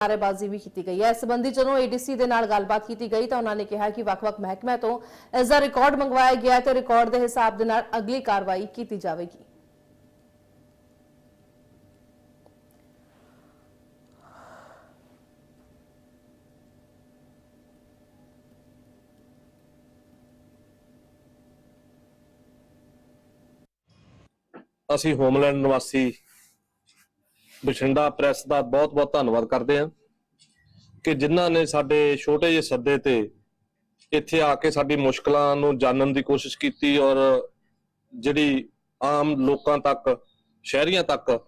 ਨਾਅਰੇਬਾਜ਼ੀ ਵੀ ਕੀਤੀ ਗਈ ਹੈ। ਇਸ ਸੰਬੰਧੀ ਜਦੋਂ ਏਡੀਸੀ ਦੇ ਨਾਲ ਗੱਲਬਾਤ ਕੀਤੀ ਗਈ ਤਾਂ ਉਹਨਾਂ ਨੇ ਕਿਹਾ ਕਿ ਵੱਖ-ਵੱਖ ਮਹਿਕਮਿਆਂ ਤੋਂ ਇਸ ਦਾ ਰਿਕਾਰਡ ਮੰਗਵਾਇਆ ਗਿਆ ਹੈ ਤੇ ਰਿਕਾਰਡ ਦੇ ਹਿਸਾਬ ਦੇ ਨਾਲ ਅਗਲੀ ਕਾਰਵਾਈ ਕੀਤੀ ਜਾਵੇਗੀ। ਅਸੀਂ ਹੋਮਲੈਂਡ ਨਿਵਾਸੀ ਬਠਿੰਡਾ ਪ੍ਰੈਸ ਦਾ ਬਹੁਤ-ਬਹੁਤ ਧੰਨਵਾਦ ਕਰਦੇ ਹਾਂ ਕਿ ਜਿਨ੍ਹਾਂ ਨੇ ਸਾਡੇ ਛੋਟੇ ਜਿਹੇ ਸੱਦੇ ਤੇ ਇੱਥੇ ਆ ਕੇ ਸਾਡੀ ਮੁਸ਼ਕਲਾਂ ਨੂੰ ਜਾਣਨ ਦੀ ਕੋਸ਼ਿਸ਼ ਕੀਤੀ ਔਰ ਜਿਹੜੀ ਆਮ ਲੋਕਾਂ ਤੱਕ, ਸ਼ਹਿਰੀਆਂ ਤੱਕ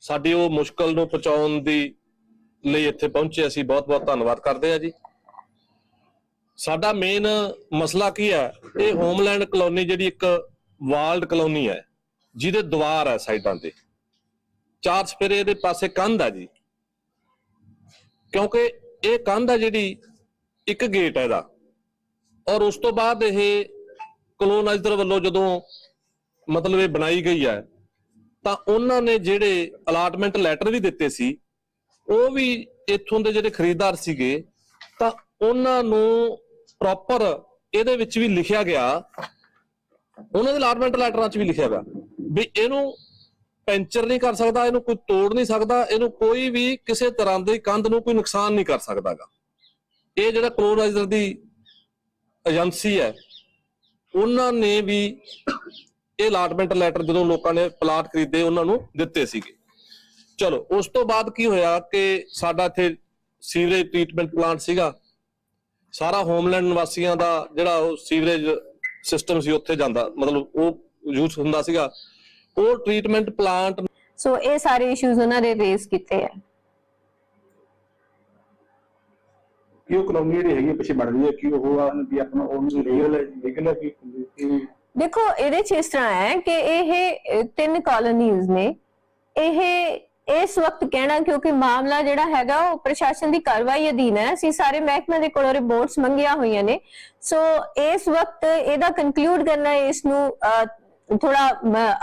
ਸਾਡੀ ਉਹ ਮੁਸ਼ਕਲ ਨੂੰ ਪਹੁੰਚਾਉਣ ਦੀ ਲਈ ਇੱਥੇ ਪਹੁੰਚੇ, ਅਸੀਂ ਬਹੁਤ-ਬਹੁਤ ਧੰਨਵਾਦ ਕਰਦੇ ਹਾਂ ਜੀ। ਸਾਡਾ ਮੇਨ ਮਸਲਾ ਕੀ ਹੈ? ਇਹ ਹੋਮਲੈਂਡ ਕਲੋਨੀ ਜਿਹੜੀ ਇੱਕ ਵਾਲਡ ਕਲੋਨੀ ਹੈ, ਜਿਹਦੇ ਦੁਆਰ ਹੈ ਸਾਈਡਾਂ ਤੇ। ਚਾਰ ਸਪੇਰੇ ਦੇ ਪਾਸੇ ਕੰਧ ਆ ਜੀ। ਕਿਉਂਕਿ ਇਹ ਕੰਧ ਆ ਜਿਹੜੀ ਇੱਕ ਗੇਟ ਹੈ ਇਹਦਾ। ਔਰ ਉਸ ਤੋਂ ਬਾਅਦ ਇਹ ਕਲੋਨਾਈਜ਼ਰ ਵੱਲੋਂ ਜਦੋਂ ਮਤਲਬ ਇਹ ਬਣਾਈ ਗਈ ਹੈ ਤਾਂ ਉਹਨਾਂ ਨੇ ਜਿਹੜੇ ਅਲਾਟਮੈਂਟ ਲੈਟਰ ਵੀ ਦਿੱਤੇ ਸੀ, ਉਹ ਵੀ ਇੱਥੋਂ ਦੇ ਜਿਹੜੇ ਖਰੀਦਦਾਰ ਸੀਗੇ, ਤਾਂ ਉਹਨਾਂ ਨੂੰ ਪ੍ਰੋਪਰ ਇਹਦੇ ਵਿੱਚ ਵੀ ਲਿਖਿਆ ਗਿਆ। ਉਹਨਾਂ ਦੇ ਅਲਾਟਮੈਂਟ ਲੈਟਰਾਂ 'ਚ ਵੀ ਲਿਖਿਆ ਗਿਆ ਵੀ ਇਹਨੂੰ ਪੈਂਚਰ ਨਹੀਂ ਕਰ ਸਕਦਾ, ਇਹਨੂੰ ਕੋਈ ਤੋੜ ਨਹੀਂ ਸਕਦਾ, ਇਹਨੂੰ ਕੋਈ ਵੀ ਕਿਸੇ ਤਰ੍ਹਾਂ ਦੀ ਕੰਧ ਨੂੰ ਕੋਈ ਨੁਕਸਾਨ ਨਹੀਂ ਕਰ ਸਕਦਾਗਾ। ਇਹ ਜਿਹੜਾ ਕਲੋਰਾਈਜ਼ਰ ਦੀ ਏਜੰਸੀ ਹੈ, ਉਹਨਾਂ ਨੇ ਵੀ ਇਹ ਅਲਾਟਮੈਂਟ ਲੈਟਰ ਜਦੋਂ ਲੋਕਾਂ ਨੇ ਪਲਾਟ ਖਰੀਦੇ, ਉਹਨਾਂ ਨੂੰ ਦਿੱਤੇ ਸੀਗੇ। ਚਲੋ, ਉਸ ਤੋਂ ਬਾਅਦ ਕੀ ਹੋਇਆ ਕਿ ਸਾਡਾ ਇੱਥੇ ਸੀਵਰੇਜ ਟ੍ਰੀਟਮੈਂਟ ਪਲਾਂਟ ਸੀਗਾ। ਸਾਰਾ ਹੋਮਲੈਂਡ ਨਿਵਾਸੀਆਂ ਦਾ ਜਿਹੜਾ ਉਹ ਸੀਵਰੇਜ ਸਿਸਟਮ ਸੀ, ਉੱਥੇ ਜਾਂਦਾ, ਮਤਲਬ ਉਹ ਯੂਜ਼ ਹੁੰਦਾ ਸੀਗਾ। ਉਹ ਟ੍ਰੀਟਮੈਂਟ ਪਲਾਂਟ ਸੋ ਇਹ ਸਾਰੇ ਇਸ਼ੂਜ਼ ਉਹਨਾਂ ਦੇ ਰੇਜ਼ ਕੀਤੇ ਆ। ਕਿ ਉਹ ਕਲੋਨੀ ਜਿਹੜੀ ਹੈਗੀ ਪਿੱਛੇ ਬਣ ਰਹੀ ਹੈ ਕਿ ਉਹ ਆ ਵੀ ਆਪਣਾ ਉਹ ਲੀਗਲ ਲੀਗਲ ਹੈ ਕਿ ਕਿ- ਦੇਖੋ ਇਹਦੇ ਚ ਇਸ ਤਰ੍ਹਾਂ ਹੈ ਕਿ ਇਹ ਤਿੰਨ ਕਾਲੋਨੀਜ਼ ਨੇ। ਇਹ ਇਸ ਵਕਤ ਕਹਿਣਾ ਕਿਉਂਕਿ ਮਾਮਲਾ ਜਿਹੜਾ ਹੈਗਾ ਉਹ ਪ੍ਰਸ਼ਾਸਨ ਦੀ ਕਾਰਵਾਈ ਅਧੀਨ ਹੈ। ਅਸੀਂ ਸਾਰੇ ਮਹਿਕਮੇ ਦੇ ਕੋਲੋਂ ਰਿਪੋਰਟਸ ਮੰਗੀਆਂ ਹੋਈਆਂ ਨੇ। ਸੋ ਇਸ ਵਕਤ ਇਹਦਾ ਕਨਕਲੂਡ ਕਰਨਾ ਇਸ ਨੂੰ ਥੋੜਾ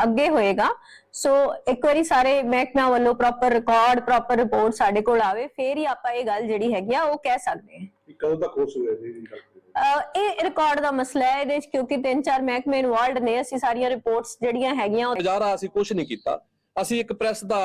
ਅੱਗੇ ਹੋਏਗਾ। ਸੋ ਇੱਕ ਵਾਰੀ ਸਾਰੇ ਮਹਿਕਮਿਆਂ ਵੱਲੋਂ ਪ੍ਰੋਪਰ ਰਿਕਾਰਡ ਪ੍ਰੋਪਰ ਰਿਪੋਰਟ ਸਾਡੇ ਕੋਲ ਆਵੇ ਫੇਰ ਹੀ ਆਪਾਂ ਇਹ ਗੱਲ ਜਿਹੜੀ ਹੈਗੀ ਆ ਉਹ ਕਹਿ ਸਕਦੇ ਹਾਂ। ਕਦੋਂ ਤੱਕ ਹੋ ਸਕਦਾ ਜੀ ਇਹ ਗੱਲ ਅਹ ਇਹ ਰਿਕਾਰਡ ਦਾ ਮਸਲਾ ਹੈ ਇਹਦੇ ਵਿੱਚ ਕਿਉਂਕਿ ਤਿੰਨ ਚਾਰ ਮਹਿਕਮੇ ਇਨਵੋਲਡ ਨੇ ਅਸੀਂ ਸਾਰੀਆਂ ਰਿਪੋਰਟਸ ਜਿਹੜੀਆਂ ਹੈਗੀਆਂ ਉਹ ਗੁਜ਼ਾਰਾ ਅਸੀਂ ਕੁਝ ਨਹੀਂ ਕੀਤਾ। ਅਸੀਂ ਇੱਕ ਪ੍ਰੈਸ ਦਾ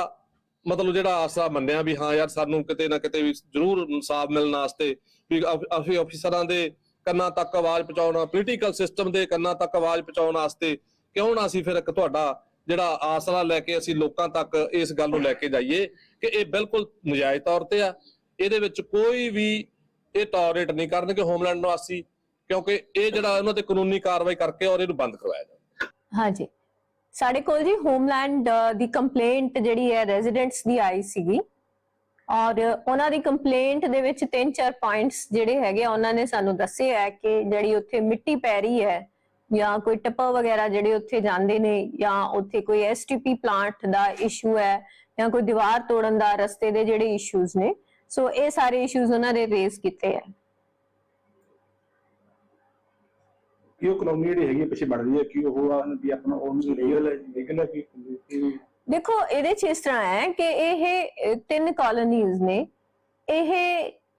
ਮਤਲਬ ਜਿਹੜਾ ਆਸਰਾ ਮੰਨਿਆ ਵੀ ਹਾਂ ਯਾਰ ਸਾਨੂੰ ਕਿਤੇ ਨਾ ਕਿਤੇ ਵੀ ਜ਼ਰੂਰ ਇਨਸਾਫ ਮਿਲਣ ਵਾਸਤੇ ਵੀ ਅਸੀਂ ਅਫੀਸਰਾਂ ਦੇ ਕੰਨਾਂ ਤੱਕ ਆਵਾਜ਼ ਪਹੁੰਚਾਉਣਾ ਪੋਲੀਟੀਕਲ ਸਿਸਟਮ ਦੇ ਕੰਨਾਂ ਤੱਕ ਆਵਾਜ਼ ਪਹੁੰਚਾਉਣ ਵਾਸਤੇ ਕਿਉਂ ਨਾ ਅਸੀਂ ਫਿਰ ਇੱਕ ਤੁਹਾਡਾ ਜਿਹੜਾ ਆਸਰਾ ਲੈ ਕੇ ਅਸੀਂ ਲੋਕਾਂ ਤੱਕ ਇਸ ਗੱਲ ਨੂੰ ਲੈ ਕੇ ਜਾਈਏ ਕਿ ਇਹ ਬਿਲਕੁਲ ਨਜਾਇਜ਼ ਤੌਰ ਤੇ ਆ। ਇਹਦੇ ਵਿੱਚ ਕੋਈ ਵੀ ਇਹ ਟੋਲਰੇਟ ਨਹੀਂ ਕਰਨਗੇ ਹੋਮਲੈਂਡ ਨਿਵਾਸੀ, ਕਿਉਂਕਿ ਇਹ ਜਿਹੜਾ ਉਹਨਾਂ ਤੇ ਕਾਨੂੰਨੀ ਕਾਰਵਾਈ ਕਰਕੇ ਔਰ ਇਹਨੂੰ ਬੰਦ ਕਰਵਾਇਆ ਜਾਵੇ। ਹਾਂਜੀ। ਸਾਡੇ ਕੋਲ ਜੀ ਹੋਮਲੈਂਡ ਦੀ ਕੰਪਲੇਂਟ ਜਿਹੜੀ ਹੈ ਰੈਜ਼ੀਡੈਂਟਸ ਦੀ ਆਈ ਸੀਗੀ। ਔਰ ਉਹਨਾਂ ਦੀ ਕੰਪਲੇਂਟ ਦੇ ਵਿੱਚ ਤਿੰਨ ਚਾਰ ਪੁਆਇੰਟਸ ਜਿਹੜੇ ਹੈਗੇ ਉਹਨਾਂ ਨੇ ਸਾਨੂੰ ਦੱਸੇ ਹੈ ਕਿ ਜਿਹੜੀ ਉੱਥੇ ਮਿੱਟੀ ਪੈ ਰਹੀ ਹੈ ਜਾਂ ਕੋਈ ਟੱਪਾ ਵਗੈਰਾ ਜਿਹੜੇ ਉੱਥੇ ਜਾਂਦੇ ਨੇ ਜਾਂ ਉੱਥੇ ਕੋਈ ਐਸਟੀਪੀ ਪਲਾਂਟ ਦਾ ਇਸ਼ੂ ਹੈ ਜਾਂ ਕੋਈ ਦੀਵਾਰ ਤੋੜਨ ਦਾ ਰਸਤੇ ਦੇ ਜਿਹੜੇ ਇਸ਼ੂਜ਼ ਨੇ ਸੋ ਇਹ ਸਾਰੇ ਇਸ਼ੂਜ਼ ਉਹਨਾਂ ਦੇ ਰੇਜ਼ ਕੀਤੇ ਹੈ ਕਿ ਉਹ ਕਲੋਨੀ ਜਿਹੜੀ ਹੈਗੀ ਆ ਪਿੱਛੇ ਬਣ ਰਹੀ ਹੈ? ਕਿ ਉਹ ਆ ਵੀ ਆਪਣਾ ਉਹ ਲੀਗਲ ਹੈ ਲੀਗਲ ਹੈ ਕਿ ਦੇਖੋ ਇਹਦੇ ਚ ਇਸ ਤਰ੍ਹਾਂ ਹੈ ਕਿ ਇਹ ਤਿੰਨ ਕਾਲੋਨੀਜ਼ ਨੇ ਇਹ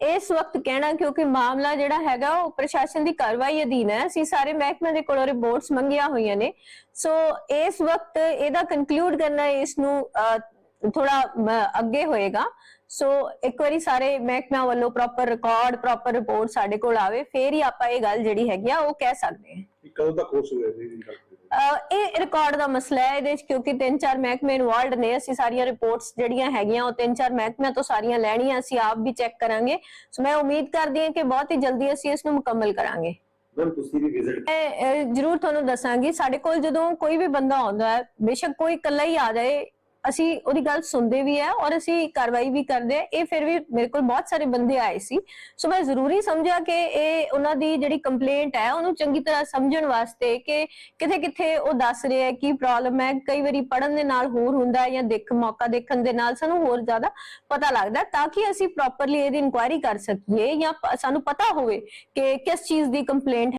ਇਸ ਵਕਤ ਕਹਿਣਾ ਕਿਉਂਕਿ ਮਾਮਲਾ ਜਿਹੜਾ ਹੈਗਾ ਉਹ ਪ੍ਰਸ਼ਾਸਨ ਦੀ ਕਾਰਵਾਈ ਅਧੀਨ ਹੈ। ਅਸੀਂ ਸਾਰੇ ਮਹਿਕਮੇ ਦੇ ਕੋਲੋਂ ਰਿਪੋਰਟਸ ਮੰਗੀਆਂ ਹੋਈਆਂ ਨੇ। ਸੋ ਇਸ ਵਕਤ ਇਹਦਾ ਕਨਕਲੂਡ ਕਰਨਾ ਇਸ ਨੂੰ ਥੋੜਾ ਅੱਗੇ ਹੋਏਗਾ। ਸੋ ਇੱਕ ਵਾਰੀ ਸਾਰੇ ਮਹਿਕਮਿਆਂ ਵੱਲੋਂ ਪ੍ਰੋਪਰ ਰਿਕਾਰਡ ਪ੍ਰੋਪਰ ਰਿਪੋਰਟ ਸਾਡੇ ਕੋਲ ਆਵੇ। ਫੇਰ ਹੀ ਆਪਾਂ ਇਹ ਗੱਲ ਜਿਹੜੀ ਹੈਗੀ ਆ, ਉਹ ਕਹਿ ਸਕਦੇ ਹਾਂ। ਕਦੋਂ ਤੱਕ ਹੋ ਸਕਦਾ ਜੀ ਇਹ ਰਿਕਾਰਡ ਦਾ ਮਸਲਾ ਹੈ ਇਹਦੇ ਵਿੱਚ ਕਿਉਂਕਿ ਤਿੰਨ ਚਾਰ ਮਹਿਕਮੇ ਇਨਵੋਲਡ ਨੇ ਅਸੀਂ ਸਾਰੀਆਂ ਰਿਪੋਰਟਸ ਜਿਹੜੀਆਂ ਹੈਗੀਆਂ ਉਹ ਤਿੰਨ ਚਾਰ ਮਹਿਕਮਿਆਂ ਤੋਂ ਸਾਰੀਆਂ ਲੈਣੀਆਂ ਅਸੀਂ ਆਪ ਵੀ ਚੈੱਕ ਕਰਾਂਗੇ। ਸੋ ਮੈਂ ਉਮੀਦ ਕਰਦੀ ਹਾਂ ਕਿ ਬਹੁਤ ਹੀ ਜਲਦੀ ਅਸੀਂ ਇਸ ਨੂੰ ਮੁਕੰਮਲ ਕਰਾਂਗੇ। ਮੈਮ ਤੁਸੀਂ ਵੀ ਵਿਜ਼ਿਟ ਮੈਂ ਅਹ, ਜ਼ਰੂਰ ਤੁਹਾਨੂੰ ਦੱਸਾਂਗੀ ਸਾਡੇ ਕੋਲ ਜਦੋਂ ਕੋਈ ਵੀ ਬੰਦਾ ਆਉਂਦਾ ਹੈ ਬੇਸ਼ੱਕ ਕੋਈ ਇਕੱਲਾ ਹੀ ਆ ਜਾਏ ਅਸੀਂ ਉਹਦੀ ਗੱਲ ਸੁਣਦੇ ਵੀ ਹੈ ਔਰ ਅਸੀਂ ਕਾਰਵਾਈ ਵੀ ਕਰਦੇ ਆ। ਇਹ ਫਿਰ ਵੀ ਮੇਰੇ ਕੋਲ ਬਹੁਤ ਸਾਰੇ ਬੰਦੇ ਆਏ ਸੀ। ਸੋ ਮੈਂ ਜ਼ਰੂਰੀ ਸਮਝਿਆ ਕਿ ਇਹ ਉਹਨਾਂ ਦੀ ਜਿਹੜੀ ਕੰਪਲੇਂਟ ਹੈ, ਉਹਨੂੰ ਚੰਗੀ ਤਰ੍ਹਾਂ ਸਮਝਣ ਵਾਸਤੇ ਕਿ ਕਿਥੇ ਕਿਥੇ ਉਹ ਦੱਸ ਰਿਹਾ ਹੈ ਕੀ ਪ੍ਰੋਬਲਮ ਹੈ। ਕਈ ਵਾਰੀ ਪੜਨ ਦੇ ਨਾਲ ਹੋਰ ਹੁੰਦਾ ਹੈ ਜਾਂ ਦੇਖ, ਮੌਕਾ ਦੇਖਣ ਦੇ ਨਾਲ ਸਾਨੂੰ ਹੋਰ ਜ਼ਿਆਦਾ ਪਤਾ ਲੱਗਦਾ ਤਾਂ ਕਿ ਅਸੀਂ ਪ੍ਰੋਪਰਲੀ ਇਹਦੀ ਇਨਕੁਆਇਰੀ ਕਰ ਸਕੀਏ ਜਾਂ ਸਾਨੂੰ ਪਤਾ ਹੋਵੇ ਕਿ ਕਿਸ ਚੀਜ਼ ਦੀ ਕੰਪਲੇਂਟ